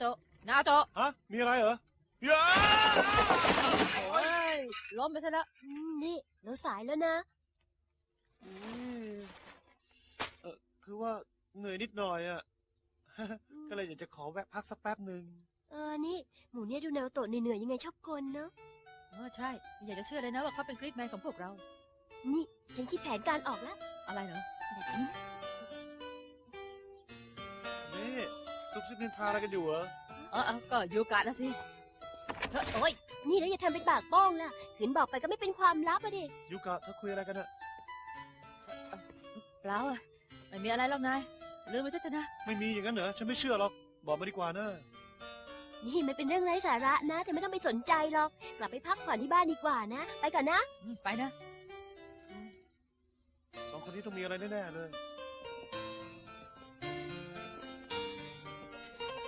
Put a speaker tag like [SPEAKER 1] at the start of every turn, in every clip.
[SPEAKER 1] โตะนาโตะ
[SPEAKER 2] ฮะมีอะไรเหรอย้า
[SPEAKER 1] โอ้ยล้มไปซะแล้ว
[SPEAKER 3] อืมนี่เราสายแล้วนะ
[SPEAKER 2] อืมเออคือว่าเหนื่อยนิดหน่อยอะ ก็เลยอยากจะขอแวะพักสักแป๊บหนึ่ง
[SPEAKER 3] เออนี่หมูเนี่ยดูแนวโตะเหนื่อยๆยังไงชอบกลเนอะ
[SPEAKER 1] เออใช่อยากจะเชื่อเลยนะว่าเขาเป็นคริสแมนของพวกเรา
[SPEAKER 3] นี่ฉันคิดแผนการออกแล้ว
[SPEAKER 1] อะไรเหรอ
[SPEAKER 3] แบบนี้นะ
[SPEAKER 2] นี่ ซุบซิบนินทาอะไรกันอยู่เหรอ
[SPEAKER 1] เออเออก็ยูกะนะสิเฮ้ยโอ้ย
[SPEAKER 3] นี่แล้วอย่าทำเป็นปากบ้องล่ะขืนบอกไปก็ไม่เป็นความลับอะดิ
[SPEAKER 2] ยูกะเธอคุยอะไรกันอะ
[SPEAKER 1] เปล่าอะไม่มีอะไรหรอกนายลืมไปซะเถอะนะ
[SPEAKER 2] ไม่มีอย่างนั้นเหรอฉันไม่เชื่อหรอกบอกมาดีกว่านะ
[SPEAKER 3] นี่มันเป็นเรื่องไร้สาระนะเธอไม่ต้องไปสนใจหรอก กลับไปพักผ่อนที่บ้านดีกว่านะ ไปก่อนนะ
[SPEAKER 1] อืมไปนะ
[SPEAKER 2] สองคนนี้ต้องมีอะไรแน่ๆเลย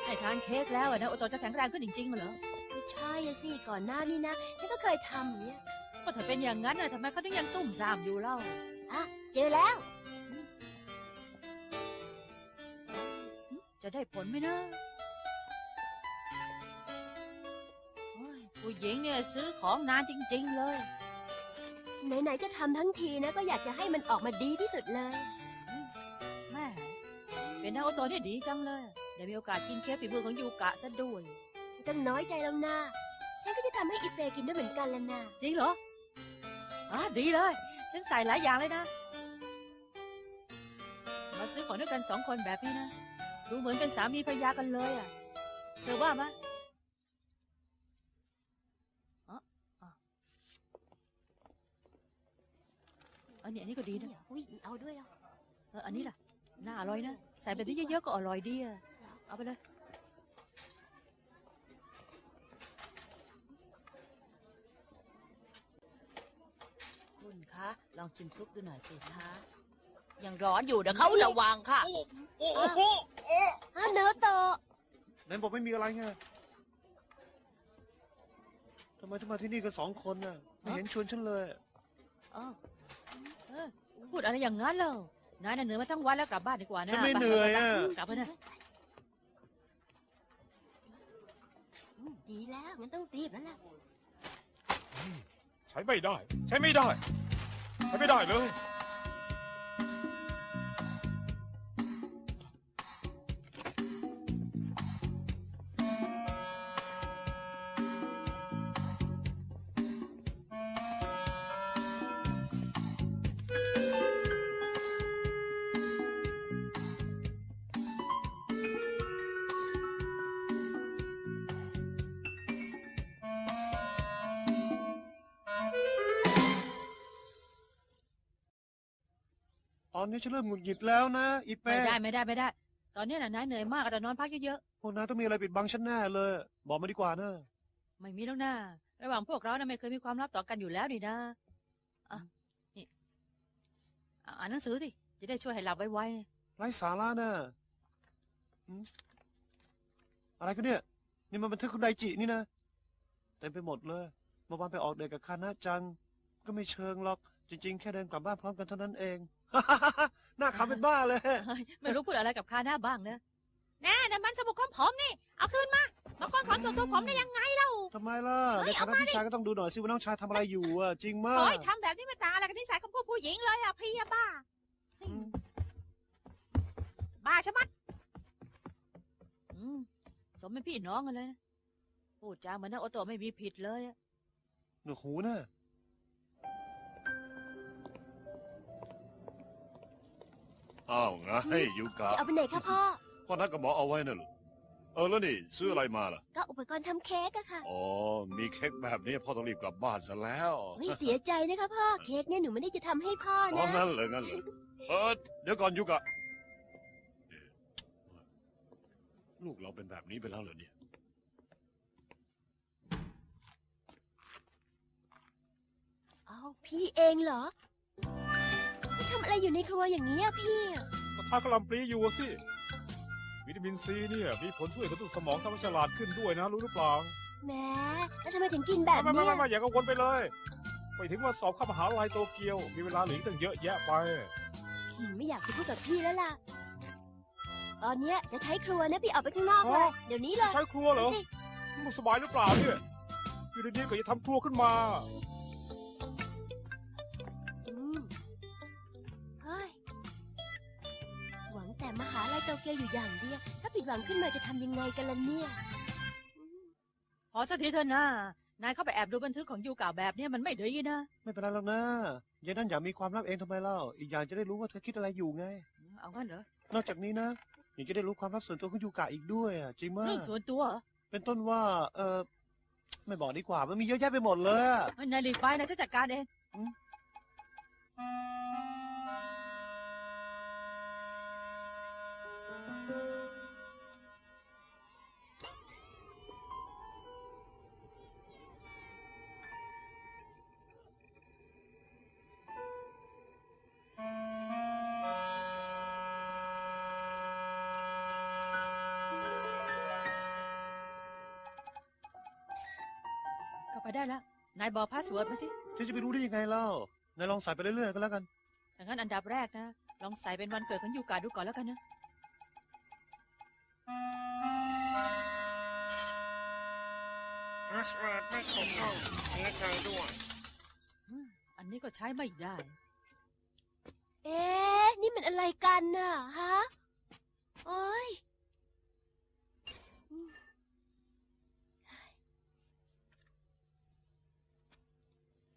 [SPEAKER 1] ให้ทานเค้กแล้วอะนะโอโตจะแข็งแรงขึ้นจริงๆมาเหรอ
[SPEAKER 3] ไม่ใช่อะสิก่อนหน้านี้นะฉันก็เคยทำอย่างเนี้ย
[SPEAKER 1] ก็ถ้าเป็นอย่างนั้นน่ะทำไมเขาถึงยังซุ่มซ่ามอยู่เล่า
[SPEAKER 3] เจอแล้ว
[SPEAKER 1] จะได้ผลไหมนะโอ้ยผู้หญิงเนี่ยซื้อของนานจริง ๆ เลย
[SPEAKER 3] ไหนๆจะทำทั้งทีนะ ก็อยากจะให้มันออกมาดีที่สุดเลย
[SPEAKER 1] แม่เป็นนาโอโตนี่ดีจังเลย ได้มีโอกาสกินเค้กฝีมือของยูกะซะด้วย
[SPEAKER 3] ไม่ต้องน้อยใจแล้วนะฉันก็จะทำให้อีเฟกินด้วยเหมือนกันแล้วนะ
[SPEAKER 1] จริงเหรออะดีเลย ฉันใส่หลายอย่างเลยนะ มาซื้อของด้วยกันสองคนแบบนี้นะ ดูเหมือนเป็นสามีภรรยากันเลยอะ เธอว่าไหมะอ๋ออ๋ออันนี้อันนี้ก็ดีนะ
[SPEAKER 3] อุ้ยเอาด้วยเหรอ
[SPEAKER 1] เอออันนี้ล่ะ น่าอร่อยนะ ใส่แบบนี้เยอะๆก็อร่อยดีอะ เอาไปเลยคุณคะลองชิมซุปดูหน่อยสิคะยังร้อนอยู่เดี๋ยวเขาระวังค่ะ
[SPEAKER 2] โอ้โอ้โหโอ้
[SPEAKER 3] ฮะเนอโตะ
[SPEAKER 2] ไหนบอกไม่มีอะไรไงทำไมถึงมาที่นี่กันสองคนน่ะไม่เห็นชวนฉันเลย
[SPEAKER 1] เออเออพูดอะไรอย่างนั้นเหรอนายน่ะเหนื่อยมาทั้งวันแล้วกลับบ้านดีกว่านะ
[SPEAKER 2] ฉันไม่
[SPEAKER 1] ป
[SPEAKER 2] เหนื่อย
[SPEAKER 1] ไป
[SPEAKER 2] อะ
[SPEAKER 1] ไปกลับไปนะ
[SPEAKER 3] อืม มันต้องรีบแล้วล่ะ
[SPEAKER 4] ใช้ไม่ได้ ใช้ไม่ได้ ใช้ไม่ได้เลย
[SPEAKER 2] อนนี้ฉันเริ่มหงุดหงิดแล้วนะ อี
[SPEAKER 1] ไม่
[SPEAKER 2] เป้
[SPEAKER 1] ได้ไม่ได้ไม่ได้ ตอนนี้น่ะนายเหนื่อยมากแต่นอนพักเยอะ
[SPEAKER 2] พวกนายต้องมีอะไรปิดบังฉันแน่เลย บอกมาดีกว่านะ
[SPEAKER 1] ๆไม่มีแล้วนะระหว่างพวกเรานะไม่เคยมีความลับต่อกันอยู่แล้วนี่นะอะนี่อะอ่านหนังสือสิจะได้ช่วยให้หลับไว
[SPEAKER 2] ไร้สาระนะอืมอะไรกันเนี่ย นี่มันบันทึกคุณไดจินี่นะเต็มไปหมดเลยเมื่อวานไปออกเดทกับคานะจัง ก็ไม่เชิงหรอก จริง ๆ แค่เดินกลับบ้านพร้อมกันเท่านั้นเอง หน้าขำเป็นบ้าเลย
[SPEAKER 1] ๆเฮ้ยไม่รู้พูดอะไรกับคาหน้าบ้างนะแน่นั่นมันสมุดของผมนี่ เอาคืนมามาค้นของส่วนตัวผมได้ยังไงเล่า
[SPEAKER 2] ทำไมล่ะ
[SPEAKER 1] เฮ้
[SPEAKER 2] ใน
[SPEAKER 1] ย
[SPEAKER 2] ฐานะพี่ชายก็ต้องดูหน่อยสิว่าน้องชายทำอะไรอยู่อะ จริงมา
[SPEAKER 1] โอ้
[SPEAKER 2] ก
[SPEAKER 1] ยทำแบบนี้ไม่ต่างอะไรกับนิสัยของผู้ผู้หญิงเลยอะพี่อะบ้า
[SPEAKER 2] อืม
[SPEAKER 1] บ้าใช่ไหมอืมสมเป็นพี่น้องกันเลยนะพูดจาเหมือนนักโอโตะไม่มีผิดเลยอะ
[SPEAKER 2] หนูหูนะ
[SPEAKER 5] อ้าวไงยูกะ
[SPEAKER 3] จะเอาไปไหนคะพ่อ
[SPEAKER 5] พ่อนัดกับหมอเอาไว้น่ะเหรอเออแล้วนี่ซื้ออะไรมาล่ะ
[SPEAKER 3] ก็อุปกรณ์ทำเค้กอะค่ะ
[SPEAKER 5] อ๋อ มีเค้กแบบนี้พ่อต้องรีบกลับบ้านซะแล้ว
[SPEAKER 3] เฮ้ยเสียใจนะคะพ่อ เค้กเนี่ยหนูไม่ได้จะทำให้พ่อ
[SPEAKER 5] อ๋อ
[SPEAKER 3] นะ
[SPEAKER 5] งั้นเลยงั้นเลยเออเดี๋ยวก่อนยูกะเอ๊ะลูกเราเป็นแบบนี้ไปแล้วเหรอเนี่ย
[SPEAKER 3] เอาพี่เองเหรอพี่ ทำอะไรอยู่ในครัวอย่างนี้อะพี่
[SPEAKER 4] ก็ทานกะหล่ำปลีอยู่สิ วิตามินซีเนี่ยมีผลช่วยกระตุ้นสมองทำให้ฉลาดขึ้นด้วยนะ รู้หรือเปล่า
[SPEAKER 3] แหม้แล้วทำไมถึงกินแบบ
[SPEAKER 4] ไม่ไม่
[SPEAKER 3] เนี้
[SPEAKER 4] ไม่
[SPEAKER 3] ย
[SPEAKER 4] ไม่อย่ากังวลไปเลย ไปถึงว่าสอบเข้ามหาลัยโตเกียว มีเวลาเหลืออกตั้งเยอะแยะไป
[SPEAKER 3] หนูไม่อยากจะพูดกับพี่แล้วล่ะ ตอนเนี้ยจะใช้ครัวนะพี่ออกไปข้างนอกเลย
[SPEAKER 4] ฮะ
[SPEAKER 3] เดี๋ยวนี้เลย
[SPEAKER 4] ใช้ครัวเหรอ
[SPEAKER 3] สิ
[SPEAKER 4] มึงสบายหรือเปล่าเนี่ย อยู่ดีๆก็จะทำครัวขึ้นมา
[SPEAKER 3] มหาลัยโตเกียวอยู่อย่างเดียว ถ้าผิดหวังขึ้นมาจะทำยังไงกันล่ะเนี่ยอืม
[SPEAKER 1] พอสักทีเถอะนะนายเข้าไปแอบดูบันทึกของยูเก่าแบบเนี้ยมันไม่ดีนะ
[SPEAKER 2] ไม่เป็นไรหรอกนะยายนั่นอยากมีความลับเองทำไมเล่า อีกอย่างจะได้รู้ว่าเธอคิดอะไรอยู่ไง
[SPEAKER 1] เอางั้นเหรอน
[SPEAKER 2] อกจากนี้นะยังจะได้รู้ความลับส่วนตัวของยูกะอีกด้วยอะจริงมาก
[SPEAKER 1] เรื่องส่วนตัวเหรอ
[SPEAKER 2] เป็นต้นว่า เออไม่บอกดีกว่ามันมีเยอะแยะไปหมดเลยอะ
[SPEAKER 1] ไม่นายหลีกไปนะจะจัดการเอง เข้าไปได้แล้วนายบอกพาสเวิร์ดมาสิ
[SPEAKER 2] ฉันจะไปรู้ได้ยังไงเล่านายลองใส่ไปเรื่อยๆก็แล้วกัน
[SPEAKER 1] ถ้างั้นอันดับแรกนะ ลองใส่เป็นวันเกิดของยูกาดูก่อนแล้วกันนะ
[SPEAKER 5] พาสเวิร์ดไม่ถูกต้องเสียใจด้วย
[SPEAKER 1] อืมอันนี้ก็ใช้ไม่ได้
[SPEAKER 3] เอ๊ะ นี่มันอะไรกันน่ะฮะ โอ้ยอืม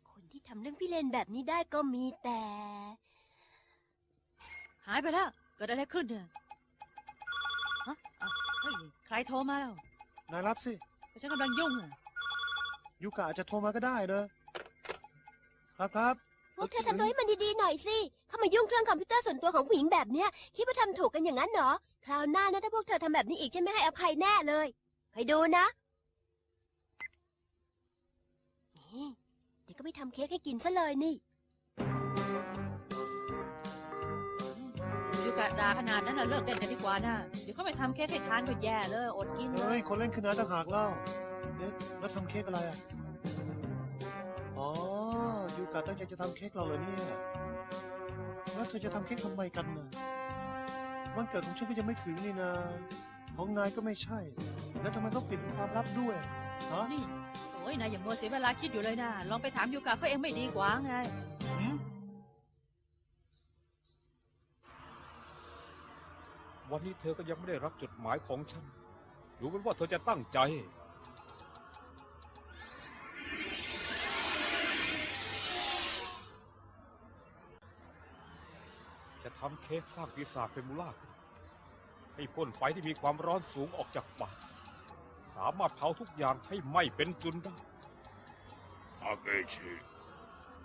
[SPEAKER 3] คน ที่ทำเรื่องพี่เลนแบบนี้ได้ก็มีแต่
[SPEAKER 1] หายไปแล้วเกิดอะไรขึ้นเนี่ยฮะอ้าวเฮ้ยใครโทรมาแล้ว
[SPEAKER 2] นายรับสิ
[SPEAKER 1] ก็ฉันกำลังยุ่งอะ
[SPEAKER 2] ยูกะอาจจะโทรมาก็ได้นะครับครับ
[SPEAKER 3] พวกเธอทำตัวให้มันดีๆหน่อยสิ เข้ามายุ่งเครื่องคอมพิวเตอร์ส่วนตัวของผู้หญิงแบบเนี้ย คิดว่าทำถูกกันอย่างนั้นเหรอ คราวหน้านะถ้าพวกเธอทำแบบนี้อีกฉันไม่ให้อภัยแน่เลยคอยดูนะ เดี๋ยวก็ไม่ทำเค้กให้กินซะเลยนี่
[SPEAKER 1] ยูกะด่าขนาดนั้นเราเลิกเล่นกันดีกว่านะเดี๋ยวเขาไปทำเค้กให้ทานก็แย่เลยอดกินเล
[SPEAKER 2] เฮ้ย
[SPEAKER 1] ย
[SPEAKER 2] คนเล่นคือนายต่างหากเล่าเอ๊ะแล้วทำเค้กอะไรอะ อ๋อ ยูกะตั้งใจจะทำเค้กเราเลยเนี่ย แล้วเธอจะทำเค้กทำไมกันนะวันเกิดของฉันก็ยังไม่ถึงนี่นะ ของนายก็ไม่ใช่ แล้วทำไมต้องปิดเป็นความลับด้วย ฮะ
[SPEAKER 1] นี่ โอ้ยนายอย่ามัวเสียเวลาคิดอยู่เลยนะลองไปถามยูกะเขาเองไม่ดีกว่าไง
[SPEAKER 2] หืม
[SPEAKER 4] วันนี้เธอก็ยังไม่ได้รับจดหมายของฉัน รู้เป็นว่าเธอจะตั้งใจ จะทำเค้กสร้างปีศาจเป็นมูล่าขึ้นให้พ่นไฟที่มีความร้อนสูงออกจากปาก สามารถเผาทุกอย่างให้ไหม้เป็นจุนได้
[SPEAKER 5] อาเกชิ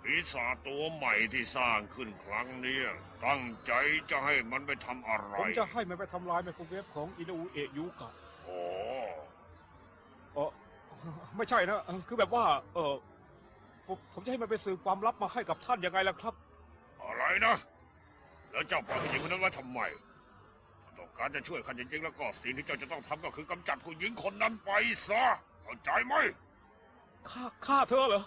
[SPEAKER 5] ปีศาจตัวใหม่ที่สร้างขึ้นครั้งเนี้ยตั้งใจจะให้มันไปทำอะไร
[SPEAKER 4] ผมจะให้มันไปทำลายไมโครเวฟของอินาอุเอะยูกะ
[SPEAKER 5] โอ้
[SPEAKER 4] เออไม่ใช่นะเออคือแบบว่า เออผมผมจะให้มันไปสืบความลับมาให้กับท่านยังไงล่ะครับ
[SPEAKER 5] อะไรนะ แล้วเจ้าปล่อยผู้หญิงคนนั้นไว้ทำไมถ้าต้อง การจะช่วยข้าจริงๆแล้วก็สิ่งที่เจ้าจะต้องทำก็คือกำจัดผู้หญิงคนนั้นไปซะเข้าใจไหม
[SPEAKER 4] ฆ่าฆ่าเธอเหรอ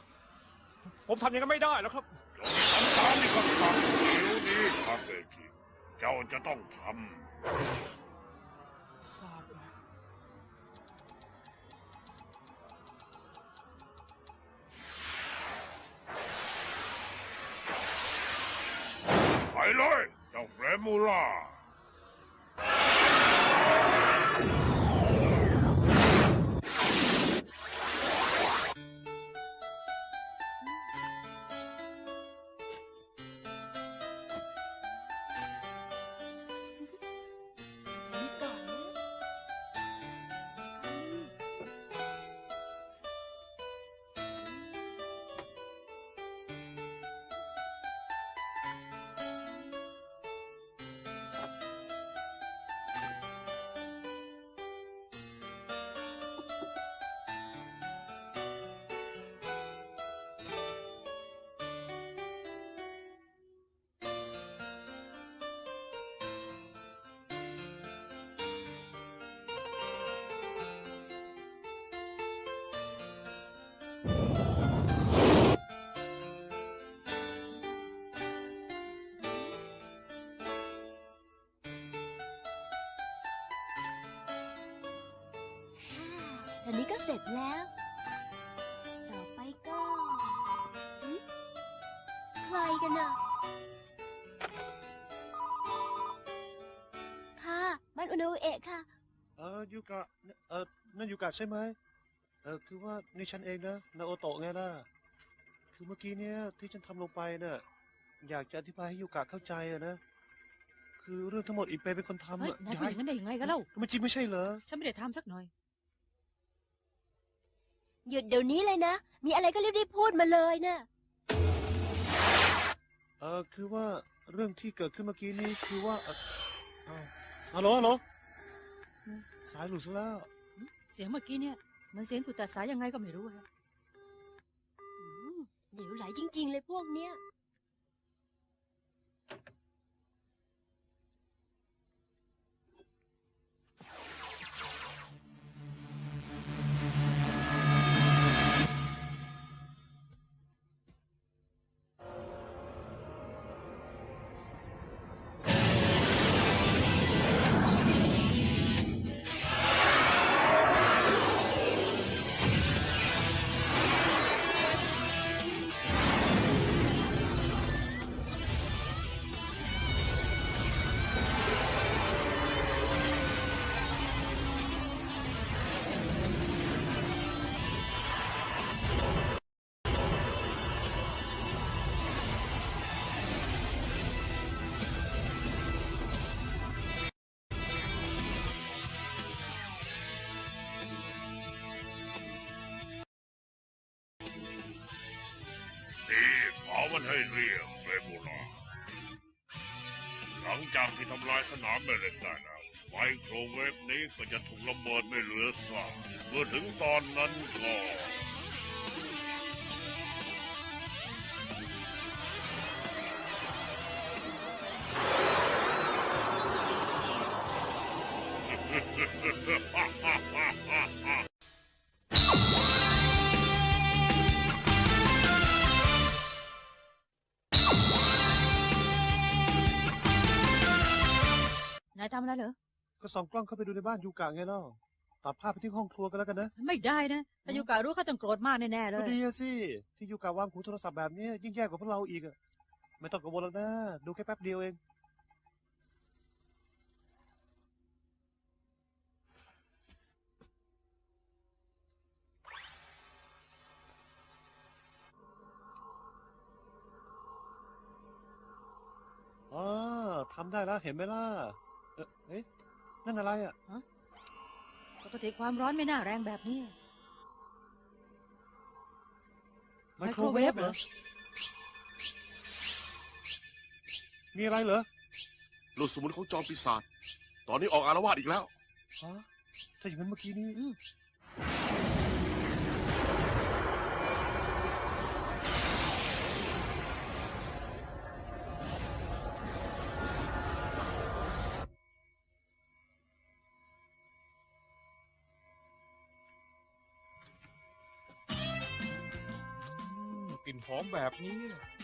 [SPEAKER 4] ผมทำอย่างนั้นไม่ได้แล้วครับ
[SPEAKER 5] จงทำตามที่ข้าสั่งเดี๋ยวนี้อาเกชิเจ้าจะต้องท
[SPEAKER 4] ทราบแล้วำ
[SPEAKER 5] ไปเลยเจ้าเฟรมูล่า
[SPEAKER 3] อนนี้ก็เสร็จแล้ว ต่อไปก็หึใครกันน่ะ ค่ะ บ้านอุโนเอะค่ะ
[SPEAKER 2] เออยูกะเออนั่นยูกะใช่ไหมเออคือว่านี่ฉันเองนะนาโอโตะไงล่ะคือเมื่อกี้เนี่ยที่ฉันทำลงไปเนี่ยอยากจะอธิบายให้ยูกะเข้าใจอะนะคือเรื่องทั้งหมดอีเปเป็นคนทำ
[SPEAKER 1] เฮ้ย
[SPEAKER 2] อะ
[SPEAKER 1] นายพูดอย่างนั้นได้ยังไงกันเล่า
[SPEAKER 2] ก็มันจริงไม่ใช่เหรอ
[SPEAKER 1] ฉันไม่ได้ทำสักหน่อย
[SPEAKER 3] หยุดเดี๋ยวนี้เลยนะ มีอะไรก็รีบๆพูดมาเลยนะ
[SPEAKER 2] เออคือว่าเรื่องที่เกิดขึ้นเมื่อกี้นี้คือว่าเอ่ออ้าวฮัลโหลฮัลโหลอืมสายหลุดซะแล้ว
[SPEAKER 1] เสียงเมื่อกี้เนี่ย มันเสียงถูกตัดสายยังไงก็ไม่รู้อะ
[SPEAKER 3] อืมเหลวไหลจริง ๆ เลยพวกเนี้ยำ
[SPEAKER 5] ลายสนามแม่เหล็กได้แล้วไมโครเวฟนี้ก็จะถูกระเบิดไม่เหลือซากเมื่อถึงตอนนั้นก็
[SPEAKER 2] ส่องกล้องเข้าไปดูในบ้านยูกะไงเล่าตัดภาพไปที่ห้องครัวกันแล้วกันนะ
[SPEAKER 1] ไม่ได้นะถ้ายูกะรู้เขาต้องโกรธมากแน่ๆเล
[SPEAKER 2] ก็
[SPEAKER 1] ย
[SPEAKER 2] ดีอะสิที่ยูกะวางหูโทรศัพท์แบบนี้ยิ่งแย่กว่าพวกเราอีกอะไม่ต้องกังวลแล้วนะดูแค่แป๊บเดียวเองอ๋อทำได้แล้วเห็นไหมล่ะ เอ๊ะเอ๊ะ นั่นอะไรอะ
[SPEAKER 1] ปกติความร้อนไม่น่าแรงแบบนี้
[SPEAKER 2] ไมโครเวฟเหรอ มีอะไรเหรอ
[SPEAKER 6] ลูกสมุนของจอมปีศาจตอนนี้ออกอารวาสอีกแล้ว
[SPEAKER 2] ฮะถ้าอย่างนั้นเมื่อกี้นี้
[SPEAKER 1] อืม
[SPEAKER 4] มกลิ่นหอมแบบนี้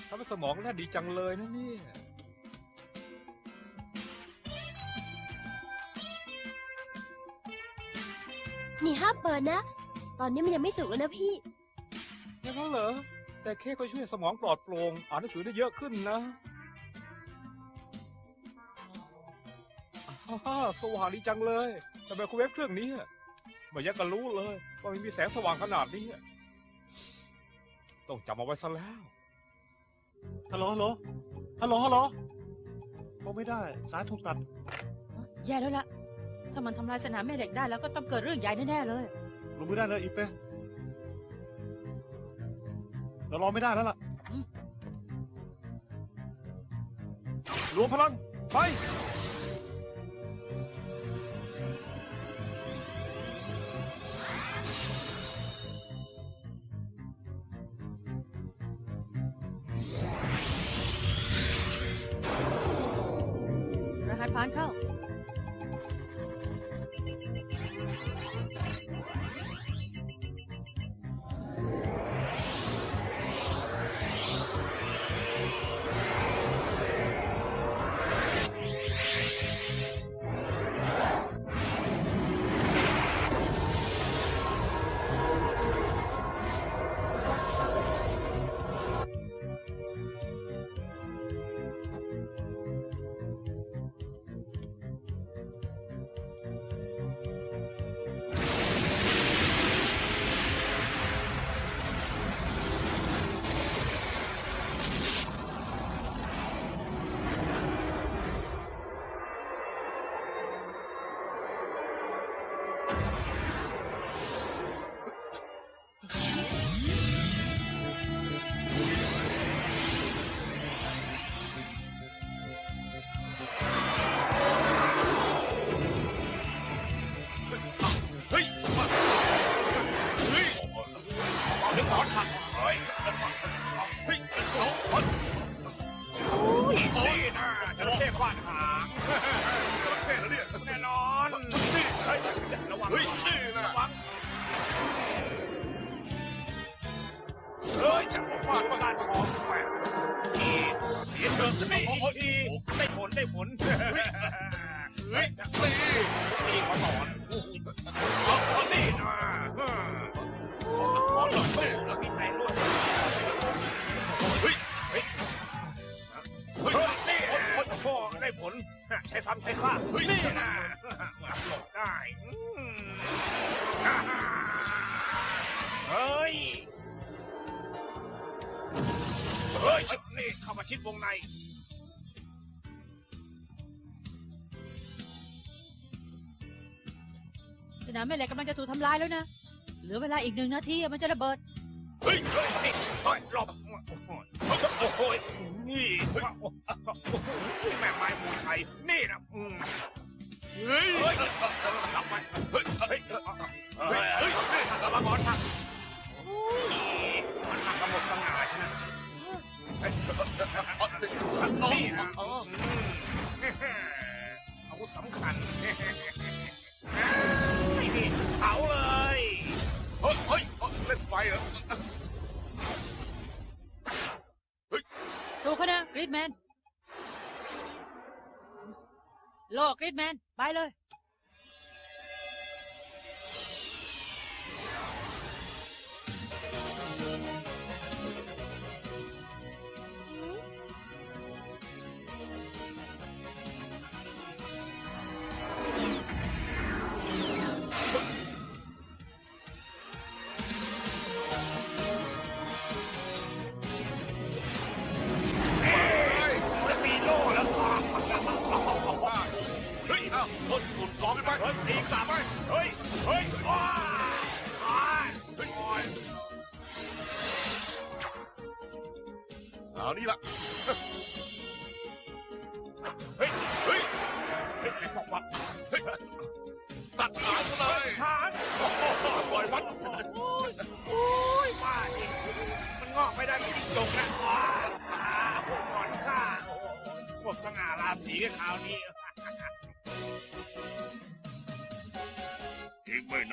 [SPEAKER 4] ทำให้สมองแล่นดีจังเลยนะเนี่ย
[SPEAKER 3] นี่ห้ามเปิดนะ ตอนนี้มันยังไม่สุกแล้วนะพี่
[SPEAKER 4] อย่างนั้นเหรอ แต่เค้กก็ช่วยสมองปลอดโปร่งอ่านหนังสือได้เยอะขึ้นนะฮ่าสว่างดีจังเลย แต่ไมโครเวฟเครื่องนี้ไม่อยักกันรู้เลย ว่ามันมีแสงสว่างขนาดนี้ ต้องจำเอาไว้ซะแล้ว
[SPEAKER 2] ฮัลโหลฮัลโหลฮัลโหลฮัลโหลโทรไม่ได้ สายถูกตัด
[SPEAKER 1] แย่แล้วล่ะ ถ้ามันทำลายสนามแม่เหล็กได้แล้วก็ต้องเกิดเรื่องใหญ่แน่ๆเลย
[SPEAKER 2] ลงมือได้เลยอีเป้เรารอไม่ได้แล้วล่ะ
[SPEAKER 1] อืม
[SPEAKER 2] รวมพลัง ไป
[SPEAKER 1] นี่ข
[SPEAKER 7] นามแม่
[SPEAKER 6] เห
[SPEAKER 7] ล็ก
[SPEAKER 1] กำลังจะถูกทำลายแล้วนะ เหลือเวลาอีกหนึ่งนาทีมันจะระเบิด
[SPEAKER 7] เฮ้ยเฮ้ยเโลกรีด
[SPEAKER 1] แมน ไปเลย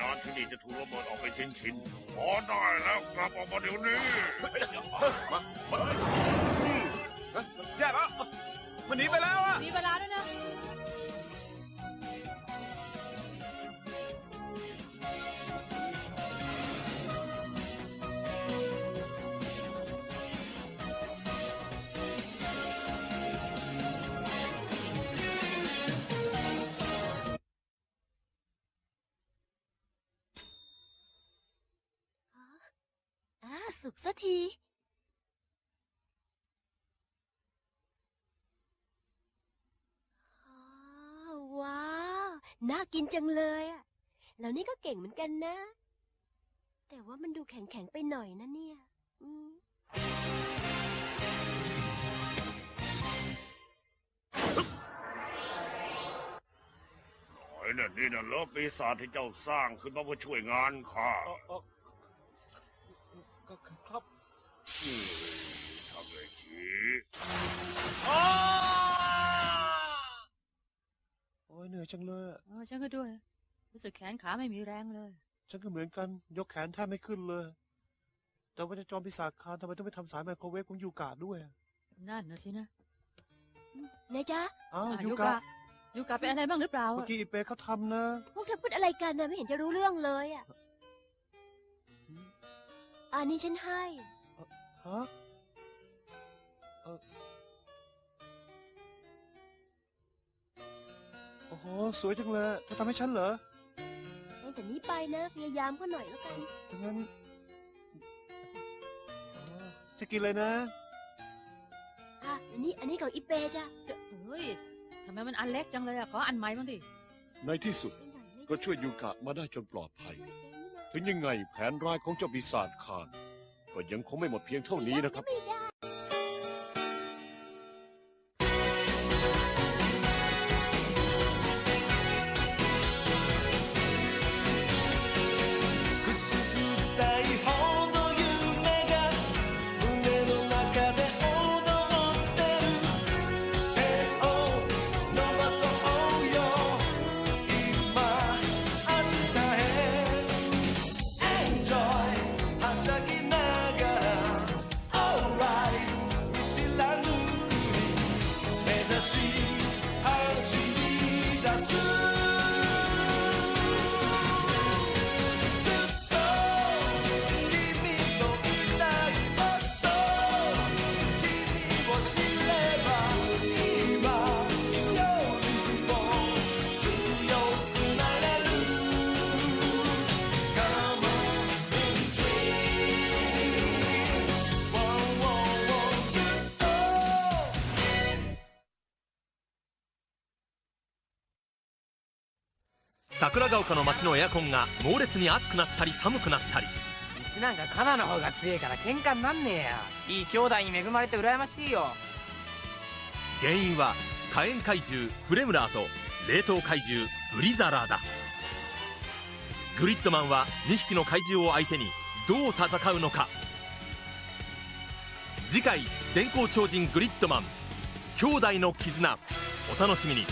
[SPEAKER 7] นานที่นี่จะ
[SPEAKER 5] ถูกระเบิดออกไปชิ้นชิ้นๆพอได้แล้วกลับออกมาเดี๋ยวนี้
[SPEAKER 2] แย่แล้วมันหนีไปแล้วอะ
[SPEAKER 1] มีเวลาแล้วนะ
[SPEAKER 3] ทีอ๋อว้าว น่ากินจังเลยอะแล้วนี่ก็เก่งเหมือนกันนะ แต่ว่ามันดูแข็งๆไปหน่อยนะเนี่ย อืม
[SPEAKER 5] หน่อยน่ะนี่น่ะเลิฟปีศาจที่เจ้าสร้างขึ้นมาเพื่อช่วยงานข้า
[SPEAKER 7] ครับ
[SPEAKER 5] อืมทำเลยชี
[SPEAKER 2] โอ้ยเหนื่อยจังเลยอะ
[SPEAKER 1] เออฉันก็ด้วย รู้สึกแขนขาไม่มีแรงเลย ฉั
[SPEAKER 2] ฉันก็เหมือนกันยกแขนแทบไม่ขึ้นเลย แต่ว่าจะจอมปีศาจคานทำไมต้องไปทำสายไมโครเวฟของยูกะด้วยอะ
[SPEAKER 1] นั่นนะสินะ
[SPEAKER 3] นายจ๊ะ
[SPEAKER 2] อ้าว
[SPEAKER 1] อะ
[SPEAKER 2] ยู
[SPEAKER 1] ยู
[SPEAKER 2] กะ
[SPEAKER 1] กะยูกะเป็นอะไรบ้างหรือเปล่า
[SPEAKER 2] เมื่อ
[SPEAKER 1] อะ
[SPEAKER 2] กี้อีเปเขาทำนะ
[SPEAKER 3] พวกเธอพูดอะไรกันนะไม่เห็นจะรู้เรื่องเลยอะ อันนี้ฉันให้
[SPEAKER 2] ฮะเออโอ้โห สวยจังเลยเธอทำให้ฉันเหรอ
[SPEAKER 3] ตั้งแต่นี้ไปนะ พยายามก็หน่อยแล้วกัน
[SPEAKER 2] ถ้างั้นอ๋อจะกินเลยนะ
[SPEAKER 3] อะอันนี้อันนี้ของอีเปจ้ะ
[SPEAKER 1] จะเฮ้ยทำไมมันอันเล็กจังเลยอะขออันใหม่บ้างดิ
[SPEAKER 6] ในที่สุด ก็ช่วยยูกะมาได้จนปลอดภัย ถึงยังไงแผนร้ายของเจ้าปีศาจคานก็ยังคงไม่หมดเพียงเท่านี้นะครับ
[SPEAKER 3] ไม่ได้
[SPEAKER 8] 桜ヶ丘の街のエアコンが猛烈に暑くなったり寒くなったり。
[SPEAKER 9] うちなんかカナの方が強いから喧嘩になんねえよ。いい兄弟に恵まれて羨ましいよ。
[SPEAKER 8] 原因は火炎怪獣フレムラーと冷凍怪獣ブリザラーだ。グリッドマンは2匹の怪獣を相手にどう戦うのか。次回電光超人グリッドマン。兄弟の絆。お楽しみに